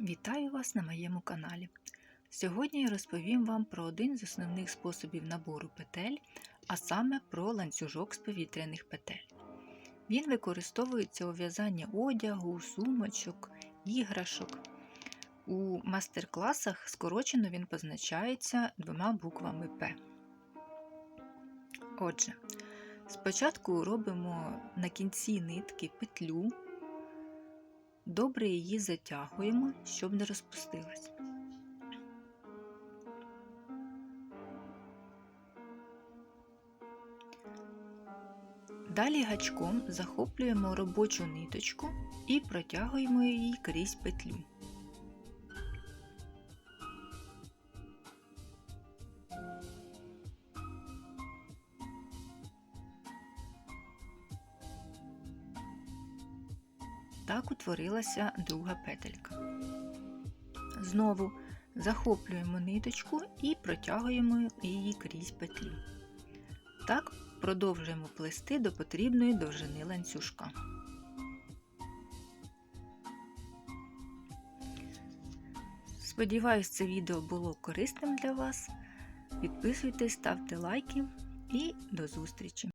Вітаю вас на моєму каналі. Сьогодні я розповім вам про один з основних способів набору петель, а саме про ланцюжок з повітряних петель. Він використовується у в'язанні одягу, сумочок, іграшок. У мастер-класах скорочено він позначається двома буквами П. Отже, спочатку робимо на кінці нитки петлю. Добре її затягуємо, щоб не розпустилась. Далі гачком захоплюємо робочу ниточку і протягуємо її крізь петлю. Так утворилася друга петелька. Знову захоплюємо ниточку і протягуємо її крізь петлю. Так продовжуємо плести до потрібної довжини ланцюжка. Сподіваюсь, це відео було корисним для вас. Підписуйтесь, ставте лайки і до зустрічі!